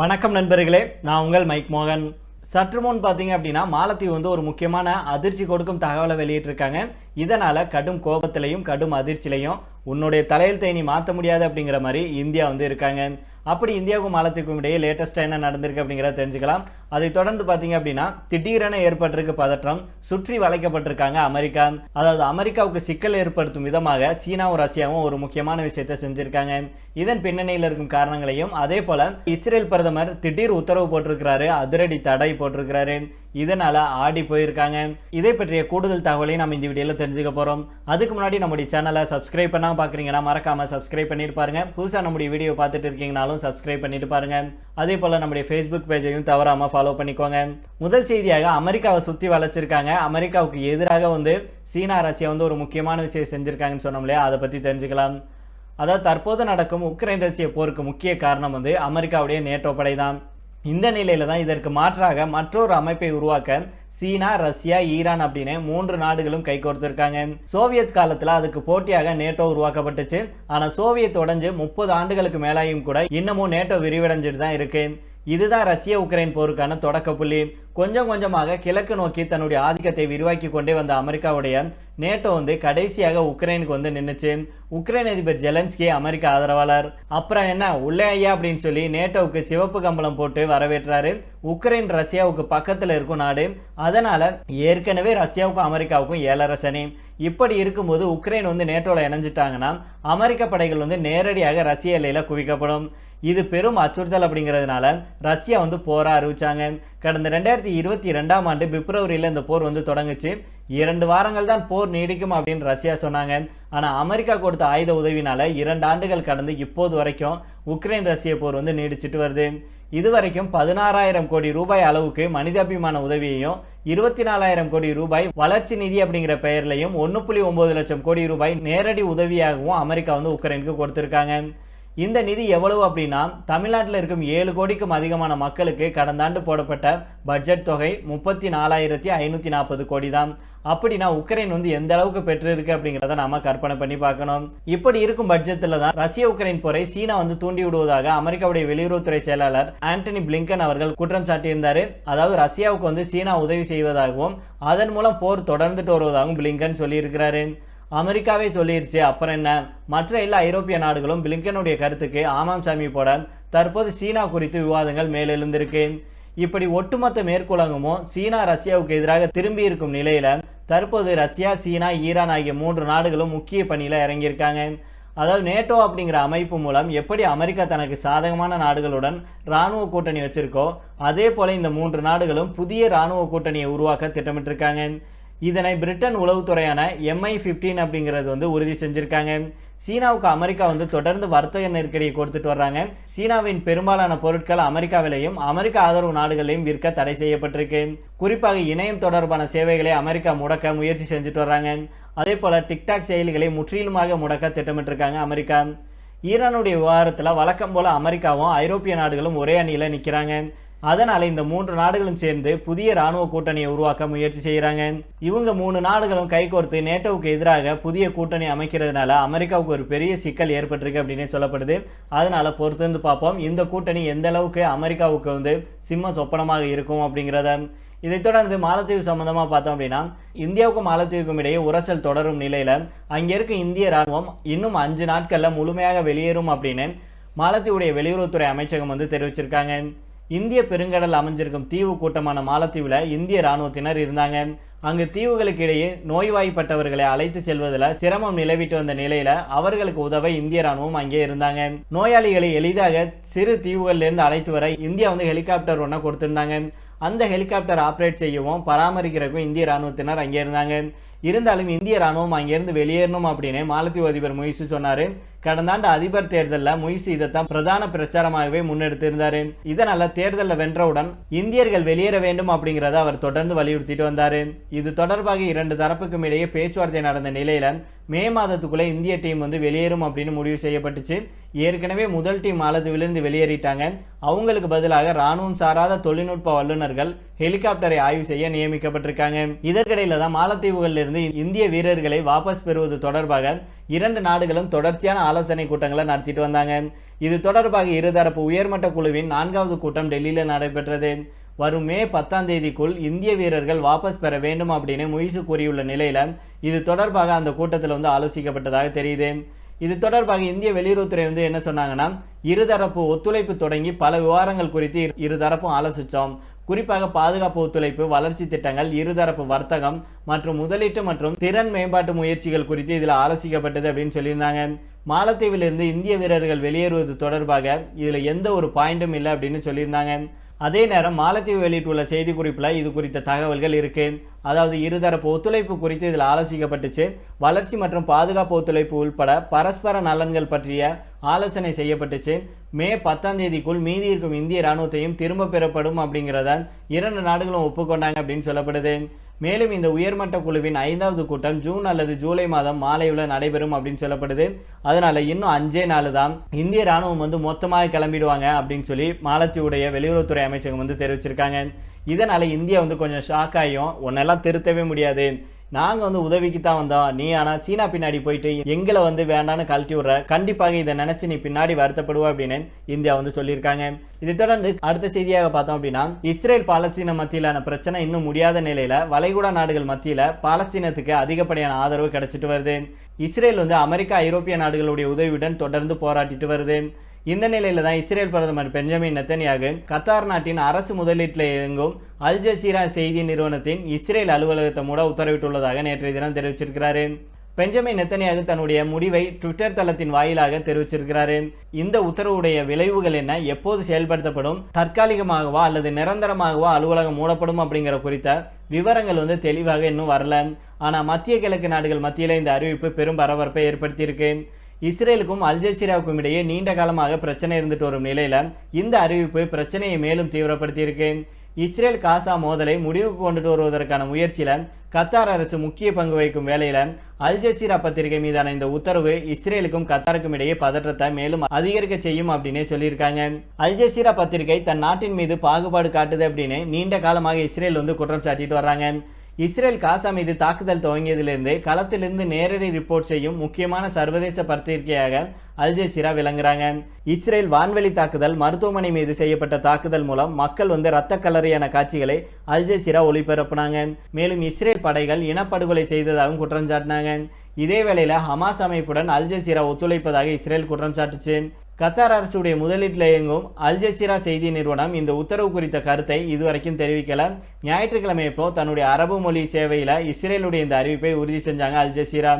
வணக்கம் நண்பர்களே நான் உங்கள் மைக் மோகன். சற்று முன் பார்த்தீங்க அப்படின்னா மாலத்தீவு வந்து ஒரு முக்கியமான அதிர்ச்சி கொடுக்கும் தகவலை வெளியிட்டிருக்காங்க. இதனால் கடும் கோபத்திலையும் கடும் அதிர்ச்சியிலையும் உன்னுடைய தலையெழுத்தை நீ மாற்ற முடியாது அப்படிங்கிற மாதிரி இந்தியா வந்து இருக்காங்க. அப்படி இந்தியாவுக்கும் மாலத்தீவுக்கும் இடையே லேட்டஸ்ட்டாக என்ன நடந்திருக்கு அப்படிங்கிறத தெரிஞ்சுக்கலாம். அதை தொடர்ந்து பார்த்தீங்க அப்படின்னா திடீரென ஏற்பட்டிருக்கு பதற்றம் சுற்றி வளைக்கப்பட்டிருக்காங்க அமெரிக்கா. அதாவது அமெரிக்காவுக்கு சிக்கல் ஏற்படுத்தும் விதமாக சீனாவும் ரஷ்யாவும் ஒரு முக்கியமான விஷயத்தை செஞ்சிருக்காங்க. இதன் பின்னணியில் இருக்கும் காரணங்களையும் அதே போல இஸ்ரேல் பிரதமர் திடீர் உத்தரவு போட்டிருக்கிறாரு அதிரடி தடை போட்டிருக்கிறாரு. இதனால ஆடி போயிருக்காங்க. இதை பற்றிய கூடுதல் தகவலையும் நம்ம இந்த வீடியோவில் தெரிஞ்சுக்க போறோம். அதுக்கு முன்னாடி நம்முடைய சேனலை சப்ஸ்கிரைப் பண்ணாம பாக்குறீங்கன்னா மறக்காம சப்ஸ்கிரைப் பண்ணிட்டு பாருங்க. புதுசாக நம்முடைய வீடியோ பார்த்துட்டு இருக்கீங்கனாலும் சப்ஸ்கிரைப் பண்ணிட்டு பாருங்க. அதே போல நம்முடைய ஃபேஸ்புக் பேஜையும் தவறாமல் ஃபாலோ பண்ணிக்கோங்க. முதல் செய்தியாக அமெரிக்காவை சுத்தி வளைச்சிருக்காங்க அமெரிக்காவுக்கு எதிராக வந்து சீனா ரஷ்யா வந்து ஒரு முக்கியமான விஷயம் செஞ்சுருக்காங்கன்னு சொன்னோம் இல்லையா? அதை பத்தி தெரிஞ்சுக்கலாம். அதாவது தற்போது நடக்கும் உக்ரைன் ரஷ்ய போருக்கு முக்கிய காரணம் வந்து அமெரிக்காவுடைய நேட்டோ படை தான் இந்த நிலையில தான் இதற்கு மாற்றாக மற்றொரு அமைப்பை உருவாக்க சீனா ரஷ்யா ஈரான் அப்படின்னு மூன்று நாடுகளும் கைகோர்த்திருக்காங்க சோவியத் காலத்துல அதுக்கு போட்டியாக நேட்டோ உருவாக்கப்பட்டுச்சு. ஆனா சோவியத் உடஞ்சு முப்பது ஆண்டுகளுக்கு மேலாயும் கூட இன்னமும் நேட்டோ விரிவடைஞ்சிட்டு தான் இருக்கு. இதுதான் ரஷ்ய உக்ரைன் போருக்கான தொடக்க புள்ளி. கொஞ்சம் கொஞ்சமாக கிழக்கு நோக்கி தன்னுடைய ஆதிக்கத்தை விரிவாக்கி கொண்டே வந்த அமெரிக்காவுடைய நேட்டோ வந்து கடைசியாக உக்ரைனுக்கு வந்து நின்றுச்சு உக்ரைன் அதிபர் ஜெலன்ஸ்கி அமெரிக்க ஆதரவாளர். அப்புறம் என்ன உள்ளே ஐயா அப்படின்னு சொல்லி நேட்டோவுக்கு சிவப்பு கம்பளம் போட்டு வரவேற்றாரு. உக்ரைன் ரஷ்யாவுக்கு பக்கத்தில் இருக்கும் நாடு. அதனால ஏற்கனவே ரஷ்யாவுக்கும் அமெரிக்காவுக்கும் ஏழரை சனி. இப்படி இருக்கும்போது உக்ரைன் வந்து நேட்டோவில் இணைஞ்சிட்டாங்கன்னா அமெரிக்க படைகள் வந்து நேரடியாக ரஷ்ய எல்லையில் குவிக்கப்படும். இது பெரும் அச்சுறுத்தல் அப்படிங்கிறதுனால ரஷ்யா வந்து போராக அறிவிச்சாங்க. கடந்த ரெண்டாயிரத்தி இருபத்தி ரெண்டாம் ஆண்டு பிப்ரவரியில் இந்த போர் வந்து தொடங்குச்சு. இரண்டு வாரங்கள் தான் போர் நீடிக்கும் அப்படின்னு ரஷ்யா சொன்னாங்க. ஆனால் அமெரிக்கா கொடுத்த ஆயுத உதவினால இரண்டு ஆண்டுகள் கடந்து இப்போது வரைக்கும் உக்ரைன் ரஷ்ய போர் வந்து நீடிச்சிட்டு வருது. இதுவரைக்கும் பதினாறாயிரம் கோடி ரூபாய் அளவுக்கு மனிதாபிமான உதவியையும் இருபத்தி நாலாயிரம் கோடி ரூபாய் வளர்ச்சி நிதி அப்படிங்கிற பெயர்லையும் ஒன்று புள்ளி ஒன்பது லட்சம் கோடி ரூபாய் நேரடி உதவியாகவும் அமெரிக்கா வந்து உக்ரைனுக்கு கொடுத்துருக்காங்க. இந்த நிதி எவ்வளவு அப்படின்னா தமிழ்நாட்டில் இருக்கும் ஏழு கோடிக்கும் அதிகமான மக்களுக்கு கடந்த ஆண்டு போடப்பட்ட பட்ஜெட் தொகை முப்பத்தி நாலாயிரத்தி ஐநூற்றி நாற்பது கோடி தான் அப்படின்னா உக்ரைன் வந்து எந்த அளவுக்கு பெற்றிருக்கு அப்படிங்கிறத நாம கற்பனை பண்ணி பார்க்கணும். இப்படி இருக்கும் பட்ஜெட்டில் தான் ரஷ்ய உக்ரைன் போரை சீனா வந்து தூண்டி விடுவதாக அமெரிக்காவுடைய வெளியுறவுத்துறை செயலாளர் ஆண்டனி பிளிங்கன் அவர்கள் குற்றம் சாட்டியிருந்தார். அதாவது ரஷ்யாவுக்கு வந்து சீனா உதவி செய்வதாகவும் அதன் மூலம் போர் தொடர்ந்துட்டு வருவதாகவும் பிளிங்கன் சொல்லியிருக்கிறாரு. அமெரிக்காவே சொல்லிருச்சு. அப்புறம் என்ன? மற்ற எல்லா ஐரோப்பிய நாடுகளும் பிளிங்கனுடைய கருத்துக்கு ஆமாம் சாமி போட தற்போது சீனா குறித்து விவாதங்கள் மேலெழுந்திருக்கு. இப்படி ஒட்டுமொத்த மேற்குலகமும் சீனா ரஷ்யாவுக்கு எதிராக திரும்பி இருக்கும் நிலையில தற்போது ரஷ்யா சீனா ஈரான் ஆகிய மூன்று நாடுகளும் முக்கிய பணியில் இறங்கியிருக்காங்க. அதாவது நேட்டோ அப்படிங்கிற அமைப்பு மூலம் எப்படி அமெரிக்கா தனக்கு சாதகமான நாடுகளுடன் இராணுவ கூட்டணி வச்சிருக்கோ அதே போல இந்த மூன்று நாடுகளும் புதிய இராணுவ கூட்டணியை உருவாக்க திட்டமிட்டிருக்காங்க. இதனை பிரிட்டன் உளவுத்துறையான எம்ஐ ஃபிஃப்டீன் அப்படிங்கிறது வந்து உறுதி செஞ்சுருக்காங்க. சீனாவுக்கு அமெரிக்கா வந்து தொடர்ந்து வர்த்தக நெருக்கடியை கொடுத்துட்டு வர்றாங்க. சீனாவின் பெரும்பாலான பொருட்கள் அமெரிக்காவிலையும் அமெரிக்க ஆதரவு நாடுகளையும் விற்க தடை செய்யப்பட்டிருக்கு. குறிப்பாக இணையம் தொடர்பான சேவைகளை அமெரிக்கா முடக்க முயற்சி செஞ்சுட்டு வர்றாங்க. அதே போல டிக்டாக் செயலிகளை முற்றிலுமாக முடக்க திட்டமிட்டிருக்காங்க அமெரிக்கா. ஈரானுடைய விவகாரத்தில் வழக்கம் போல அமெரிக்காவும் ஐரோப்பிய நாடுகளும் ஒரே அணியில் நிற்கிறாங்க அதனால இந்த மூன்று நாடுகளும் சேர்ந்து புதிய ராணுவ கூட்டணியை உருவாக்க முயற்சி செய்கிறாங்க இவங்க மூணு நாடுகளும் கைகோர்த்து நேட்டோவுக்கு எதிராக புதிய கூட்டணி அமைக்கிறதுனால அமெரிக்காவுக்கு ஒரு பெரிய சிக்கல் ஏற்பட்டிருக்கு அப்படின்னு சொல்லப்படுது. அதனால பொறுத்திருந்து பார்ப்போம். இந்த கூட்டணி எந்த அளவுக்கு அமெரிக்காவுக்கு வந்து சிம்ம சொப்பனமாக இருக்கும் அப்படிங்கிறத. இதைத் தொடர்ந்து மாலத்தீவு சம்பந்தமாக பார்த்தோம் அப்படின்னா இந்தியாவுக்கும் மாலத்தீவுக்கும் இடையே உரசல் தொடரும் நிலையில் அங்கே இருக்க இந்திய ராணுவம் இன்னும் அஞ்சு நாட்களில் முழுமையாக வெளியேறும் அப்படின்னு மாலத்தீவுடைய வெளியுறவுத்துறை அமைச்சகம் வந்து தெரிவிச்சிருக்காங்க. இந்திய பெருங்கடல் அமைஞ்சிருக்கும் தீவு கூட்டமான மாலத்தீவில் இந்திய இராணுவத்தினர் இருந்தாங்க. அங்கு தீவுகளுக்கு இடையே நோய்வாய்ப்பட்டவர்களை அழைத்து செல்வதில் சிரமம் நிலவிட்டு வந்த நிலையில அவர்களுக்கு உதவ இந்திய ராணுவம் அங்கே இருந்தாங்க. நோயாளிகளை எளிதாக சிறு தீவுகளிலிருந்து அழைத்து வர இந்தியா வந்து ஹெலிகாப்டர் ஒன்று கொடுத்திருந்தாங்க. அந்த ஹெலிகாப்டர் ஆப்ரேட் செய்யவும் பராமரிக்கிறக்கும் இந்திய ராணுவத்தினர் அங்கே இருந்தாங்க. இருந்தாலும் இந்திய ராணுவம் அங்கேருந்து வெளியேறணும் அப்படின்னு மாலத்தீவு அதிபர் முயற்சி சொன்னார். கடந்த ஆண்டு அதிபர் தேர்தலில் முயற்சி இதைத்தான் பிரதான பிரச்சாரமாகவே முன்னெடுத்திருந்தார். இதனால் தேர்தலில் வென்றவுடன் இந்தியர்கள் வெளியேற வேண்டும் அப்படிங்கிறத அவர் தொடர்ந்து வலியுறுத்திட்டு வந்தார். இது தொடர்பாக இரண்டு தரப்புக்கும் இடையே பேச்சுவார்த்தை நடந்த நிலையில் மே மாதத்துக்குள்ளே இந்திய டீம் வந்து வெளியேறும் அப்படின்னு முடிவு செய்யப்பட்டுச்சு. ஏற்கனவே முதல் டீம் மாலத்தீவிலிருந்து வெளியேறிட்டாங்க. அவங்களுக்கு பதிலாக ராணுவம் சாராத தொழில்நுட்ப வல்லுநர்கள் ஹெலிகாப்டரை ஆய்வு செய்ய நியமிக்கப்பட்டிருக்காங்க. இதற்கிடையில தான் மாலத்தீவுகளில் இருந்து இந்திய வீரர்களை வாபஸ் பெறுவது தொடர்பாக இரண்டு நாடுகளும் தொடர்ச்சியான ஆலோசனை கூட்டங்களை நடத்திட்டு வந்தாங்க. இது தொடர்பாக இருதரப்பு உயர்மட்ட குழுவின் நான்காவது கூட்டம் டெல்லியில் நடைபெற்றது. வரும் மே பத்தாம் தேதிக்குள் இந்திய வீரர்கள் வாபஸ் பெற வேண்டும் அப்படின்னு முயசு கூறியுள்ள நிலையில் இது தொடர்பாக அந்த கூட்டத்தில் வந்து ஆலோசிக்கப்பட்டதாக தெரியுது. இது தொடர்பாக இந்திய வெளியுறவுத்துறை வந்து என்ன சொன்னாங்கன்னா இருதரப்பு ஒத்துழைப்பு தொடங்கி பல விவகாரங்கள் குறித்து இரு- இருதரப்பும் ஆலோசித்தோம் குறிப்பாக பாதுகாப்பு ஒத்துழைப்பு வளர்ச்சி திட்டங்கள் இருதரப்பு வர்த்தகம் மற்றும் முதலீட்டு மற்றும் திறன் மேம்பாட்டு முயற்சிகள் குறித்து இதில் ஆலோசிக்கப்பட்டது அப்படின்னு சொல்லியிருந்தாங்க. மாலத்தீவிலிருந்து இந்திய வீரர்கள் வெளியேறுவது தொடர்பாக இதில் எந்த ஒரு பாயிண்டும் இல்லை அப்படின்னு சொல்லியிருந்தாங்க. அதே நேரம் மாலத்தீவு வெளியிட்டுள்ள செய்திக்குறிப்பில் இது குறித்த தகவல்கள் இருக்குது அதாவது இருதரப்பு ஒத்துழைப்பு குறித்து இதில் ஆலோசிக்கப்பட்டுச்சு. வளர்ச்சி மற்றும் பாதுகாப்பு ஒத்துழைப்பு உள்பட பரஸ்பர நலன்கள் பற்றிய ஆலோசனை செய்யப்பட்டுச்சு. மே பத்தாம் தேதிக்குள் மீதி இருக்கும் இந்திய ராணுவத்தையும் திரும்ப பெறப்படும் அப்படிங்கிறத இரண்டு நாடுகளும் ஒப்புக்கொண்டாங்க அப்படின்னு சொல்லப்படுது. மேலும் இந்த உயர்மட்ட குழுவின் ஐந்தாவது கூட்டம் ஜூன் அல்லது ஜூலை மாதம் மாலையில் நடைபெறும் அப்படின்னு சொல்லப்படுது. அதனால இன்னும் அஞ்சே நாள் தான் இந்திய ராணுவம் வந்து மொத்தமாக கிளம்பிடுவாங்க அப்படின்னு சொல்லி மாலத்தியுடைய வெளியுறவுத்துறை அமைச்சகம் வந்து தெரிவிச்சிருக்காங்க. இதனால இந்தியா வந்து கொஞ்சம் ஷாக் ஆகியும். ஒன்னெல்லாம் திருத்தவே முடியாது. நாங்கள் வந்து உதவிக்கு தான் வந்தோம் நீ ஆனால் சீனா பின்னாடி போயிட்டு எங்களை வந்து வேண்டான்னு கழட்டி விடுற. கண்டிப்பாக இதை நினைச்சு நீ பின்னாடி வருத்தப்படுவ அப்படின்னு இந்தியா வந்து சொல்லியிருக்காங்க. இதை தொடர்ந்து அடுத்த செய்தியாக பார்த்தோம் அப்படின்னா இஸ்ரேல் பாலஸ்தீன மத்தியிலான பிரச்சனை இன்னும் முடியாத நிலையில வளைகுடா நாடுகள் மத்தியில பாலஸ்தீனத்துக்கு அதிகப்படியான ஆதரவு கிடைச்சிட்டு வருது. இஸ்ரேல் வந்து அமெரிக்கா ஐரோப்பிய நாடுகளுடைய உதவியுடன் தொடர்ந்து போராட்டிட்டு வருது. இந்த நிலையில தான் இஸ்ரேல் பிரதமர் பெஞ்சமின் நெத்தனியாக கத்தார் நாட்டின் அரசு முதலீட்டில் இயங்கும் அல் ஜசீரா செய்தி நிறுவனத்தின் இஸ்ரேல் அலுவலகத்தை மூட உத்தரவிட்டுள்ளதாக நேற்றைய தினம் தெரிவிச்சிருக்கிறார். பெஞ்சமின் நெத்தனியாக தன்னுடைய முடிவை ட்விட்டர் தளத்தின் வாயிலாக தெரிவிச்சிருக்கிறாரு. இந்த உத்தரவுடைய விளைவுகள் என்ன? எப்போது செயல்படுத்தப்படும்? தற்காலிகமாகவா அல்லது நிரந்தரமாகவா அலுவலகம் மூடப்படும் அப்படிங்கிற குறித்த விவரங்கள் வந்து தெளிவாக இன்னும் வரல. ஆனால் மத்திய கிழக்கு நாடுகள் மத்தியில் இந்த அறிவிப்பு பெரும் பரபரப்பை ஏற்படுத்தியிருக்கு. இஸ்ரேலுக்கும் அல்ஜசீராவுக்கும் இடையே நீண்ட காலமாக பிரச்சனை இருந்துட்டு வரும் நிலையில் இந்த அறிவிப்பு பிரச்சனையை மேலும் தீவிரப்படுத்தியிருக்கு. இஸ்ரேல் காசா மோதலை முடிவுக்கு கொண்டுட்டு வருவதற்கான முயற்சியில் கத்தார் அரசு முக்கிய பங்கு வகிக்கும் வேளையில் அல் ஜசீரா பத்திரிகை மீதான இந்த உத்தரவு இஸ்ரேலுக்கும் கத்தாருக்கும் இடையே பதற்றத்தை மேலும் அதிகரிக்க செய்யும் அப்படின்னு சொல்லியிருக்காங்க. அல் ஜசீரா பத்திரிகை தன் நாட்டின் மீது பாகுபாடு காட்டுது அப்படின்னு நீண்ட காலமாக இஸ்ரேல் வந்து குற்றம் சாட்டிட்டு வர்றாங்க. இஸ்ரேல் காசா மீது தாக்குதல் துவங்கியதிலிருந்து களத்திலிருந்து நேரடி ரிப்போர்ட் செய்யும் முக்கியமான சர்வதேச பத்திரிகையாக அல் ஜசீரா விளங்குறாங்க. இஸ்ரேல் வான்வெளி தாக்குதல் மருத்துவமனை மீது செய்யப்பட்ட தாக்குதல் மூலம் மக்கள் வந்து இரத்த கலரியான காட்சிகளை அல் ஜசீரா ஒளிபரப்புனாங்க. மேலும் இஸ்ரேல் படைகள் இனப்படுகொலை செய்ததாகவும் குற்றம் சாட்டினாங்க இதே வேளையில் ஹமாஸ் அமைப்புடன் அல் ஜசீரா ஒத்துழைப்பதாக இஸ்ரேல் குற்றம் சாட்டுச்சு கத்தார் அரசுடைய முதலீட்டில் இயங்கும் அல்ஜசீரா செய்தி நிறுவனம் இந்த உத்தரவு குறித்த கருத்தை இதுவரைக்கும் தெரிவிக்கல. ஞாயிற்றுக்கிழமை இப்போ தன்னுடைய அரபு மொழி சேவையில் இஸ்ரேலுடைய இந்த அறிவிப்பை உறுதி செஞ்சாங்க அல்ஜசீரா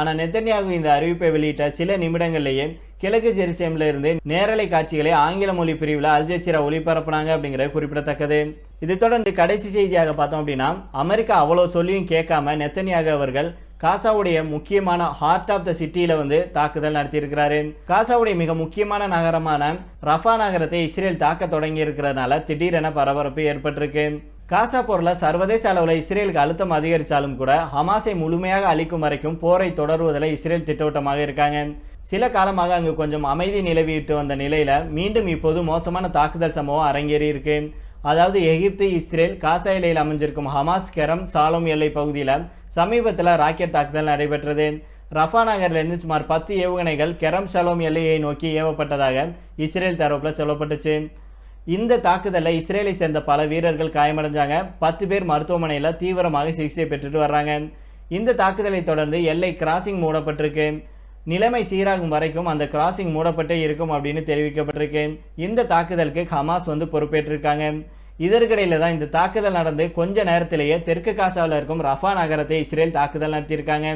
ஆனால் நெத்தன்யாகு இந்த அறிவிப்பை வெளியிட்ட சில நிமிடங்கள்லேயே கிழக்கு ஜெருசலேம்ல இருந்து நேரலை காட்சிகளை ஆங்கில மொழி பிரிவில் அல்ஜசீரா ஒளிபரப்புனாங்க அப்படிங்கிறது குறிப்பிடத்தக்கது. இது தொடர்ந்து கடைசி செய்தியாக பார்த்தோம் அப்படின்னா அமெரிக்கா அவ்வளோ சொல்லியும் கேட்காம நெத்தனியாக அவர்கள் காசாவுடைய முக்கியமான ஹார்ட் ஆஃப் த சிட்டியில் வந்து தாக்குதல் நடத்தியிருக்கிறாரு. காசாவுடைய மிக முக்கியமான நகரமான ரஃபா நகரத்தை இஸ்ரேல் தாக்க தொடங்கி இருக்கிறதுனால திடீரென பரபரப்பு ஏற்பட்டிருக்கு. காசா போரில் சர்வதேச அளவில் இஸ்ரேலுக்கு அழுத்தம் அதிகரித்தாலும் கூட ஹமாஸை முழுமையாக அழிக்கும் வரைக்கும் போரை தொடருவதில் இஸ்ரேல் திட்டவட்டமாக இருக்காங்க. சில காலமாக அங்கு கொஞ்சம் அமைதி நிலவிட்டு வந்த நிலையில மீண்டும் இப்போது மோசமான தாக்குதல் சம்பவம் அரங்கேறி இருக்கு அதாவது எகிப்து இஸ்ரேல் காசா எல்லையில் அமைஞ்சிருக்கும் ஹமாஸ் கெரம் சாலோம் எல்லை பகுதியில் சமீபத்தில் ராக்கெட் தாக்குதல் நடைபெற்றது. ரஃபா நகர்லேருந்து சுமார் பத்து ஏவுகணைகள் கெரம் ஷலோம் எல்லையை நோக்கி ஏவப்பட்டதாக இஸ்ரேல் தரப்பில் சொல்லப்பட்டுச்சு. இந்த தாக்குதலில் இஸ்ரேலை சேர்ந்த பல வீரர்கள் காயமடைஞ்சாங்க. பத்து பேர் மருத்துவமனையில் தீவிரமாக சிகிச்சை பெற்றுட்டு வர்றாங்க. இந்த தாக்குதலை தொடர்ந்து எல்லை கிராசிங் மூடப்பட்டிருக்கு. நிலைமை சீராகும் வரைக்கும் அந்த கிராசிங் மூடப்பட்டே இருக்கும் அப்படின்னு தெரிவிக்கப்பட்டிருக்கு. இந்த தாக்குதலுக்கு ஹமாஸ் வந்து பொறுப்பேற்றிருக்காங்க. இதற்கிடையில் தான் இந்த தாக்குதல் நடந்து கொஞ்ச நேரத்திலேயே தெற்கு காசாவில் இருக்கும் ரஃபா நகரத்தை இஸ்ரேல் தாக்குதல் நடத்தியிருக்காங்க.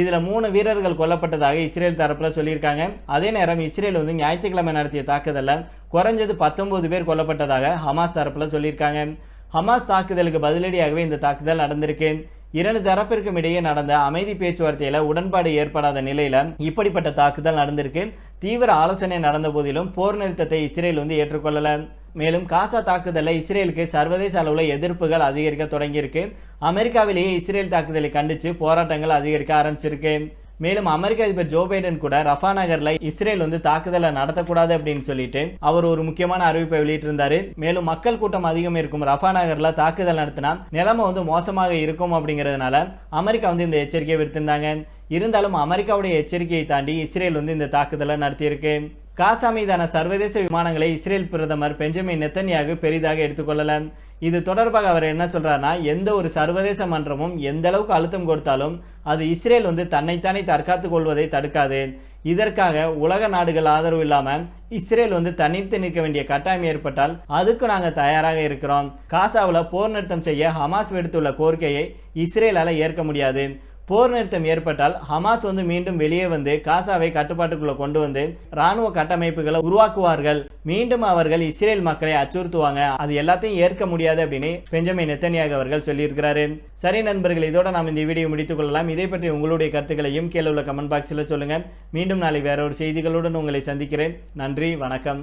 இதில் மூணு வீரர்கள் கொல்லப்பட்டதாக இஸ்ரேல் தரப்பில் சொல்லியிருக்காங்க. அதே நேரம் இஸ்ரேல் வந்து ஞாயிற்றுக்கிழமை நடத்திய தாக்குதலில் குறைஞ்சது பத்தொன்பது பேர் கொல்லப்பட்டதாக ஹமாஸ் தரப்பில் சொல்லியிருக்காங்க. ஹமாஸ் தாக்குதலுக்கு பதிலடியாகவே இந்த தாக்குதல் நடந்திருக்கு. இரண்டு தரப்பிற்கும் இடையே நடந்த அமைதி பேச்சுவார்த்தையில் உடன்பாடு ஏற்படாத நிலையில் இப்படிப்பட்ட தாக்குதல் நடந்திருக்கு. தீவிர ஆலோசனை நடந்த போதிலும் போர் நிறுத்தத்தை இஸ்ரேல் வந்து ஏற்றுக்கொள்ளலை. மேலும் காசா தாக்குதலை இஸ்ரேலுக்கு சர்வதேச அளவில் எதிர்ப்புகள் அதிகரிக்க தொடங்கியிருக்கு. அமெரிக்காவிலேயே இஸ்ரேல் தாக்குதலை கண்டித்து போராட்டங்கள் அதிகரிக்க ஆரம்பிச்சிருக்கு. மேலும் அமெரிக்க அதிபர் ஜோ பைடன் கூட ரஃபா நகர்ல இஸ்ரேல் வந்து தாக்குதலை நடத்தக்கூடாது அப்படின்னு சொல்லிட்டு அவர் ஒரு முக்கியமான அறிவிப்பை வெளியிட்டிருந்தாரு. மேலும் மக்கள் கூட்டம் அதிகம் இருக்கும் ரஃபா நகர்ல தாக்குதல் நடத்தினா நிலைமை வந்து மோசமாக இருக்கும் அப்படிங்கிறதுனால அமெரிக்கா வந்து இந்த எச்சரிக்கையை விடுத்திருந்தாங்க. இருந்தாலும் அமெரிக்காவுடைய எச்சரிக்கையை தாண்டி இஸ்ரேல் வந்து இந்த தாக்குதலை நடத்தியிருக்கு. காசா மீதான சர்வதேச விமானங்களை இஸ்ரேல் பிரதமர் பெஞ்சமின் நெத்தன்யாகு பெரிதாக எடுத்துக்கொள்ளல. இது தொடர்பாக அவர் என்ன சொல்கிறாருன்னா எந்த ஒரு சர்வதேச மன்றமும் எந்த அளவுக்கு அழுத்தம் கொடுத்தாலும் அது இஸ்ரேல் வந்து தன்னைத்தானே தற்காத்து கொள்வதை தடுக்காது. இதற்காக உலக நாடுகள் ஆதரவு இல்லாமல் இஸ்ரேல் வந்து தனித்து நிற்க வேண்டிய கட்டாயம் ஏற்பட்டால் அதுக்கு நாங்கள் தயாராக இருக்கிறோம். காசாவில் போர் நிறுத்தம் செய்ய ஹமாஸ் விடுத்துள்ள கோரிக்கையை இஸ்ரேலால் ஏற்க முடியாது. போர் நிறுத்தம் ஏற்பட்டால் ஹமாஸ் வந்து மீண்டும் வெளியே வந்து காசாவை கட்டுப்பாட்டுக்குள்ளே கொண்டு வந்து ராணுவ கட்டமைப்புகளை உருவாக்குவார்கள். மீண்டும் அவர்கள் இஸ்ரேல் மக்களை அச்சுறுத்துவாங்க. அது எல்லாத்தையும் ஏற்க முடியாது அப்படின்னு பெஞ்சமின் நெத்தனியாக அவர்கள் சொல்லியிருக்கிறாரு. சரி நண்பர்கள் இதோட நாம் இந்த வீடியோ முடித்துக் கொள்ளலாம். இதை பற்றி உங்களுடைய கருத்துக்களையும் கீழே உள்ள கமெண்ட் பாக்ஸில் சொல்லுங்கள் மீண்டும் நாளை வேற ஒரு செய்திகளுடன் உங்களை சந்திக்கிறேன். நன்றி வணக்கம்.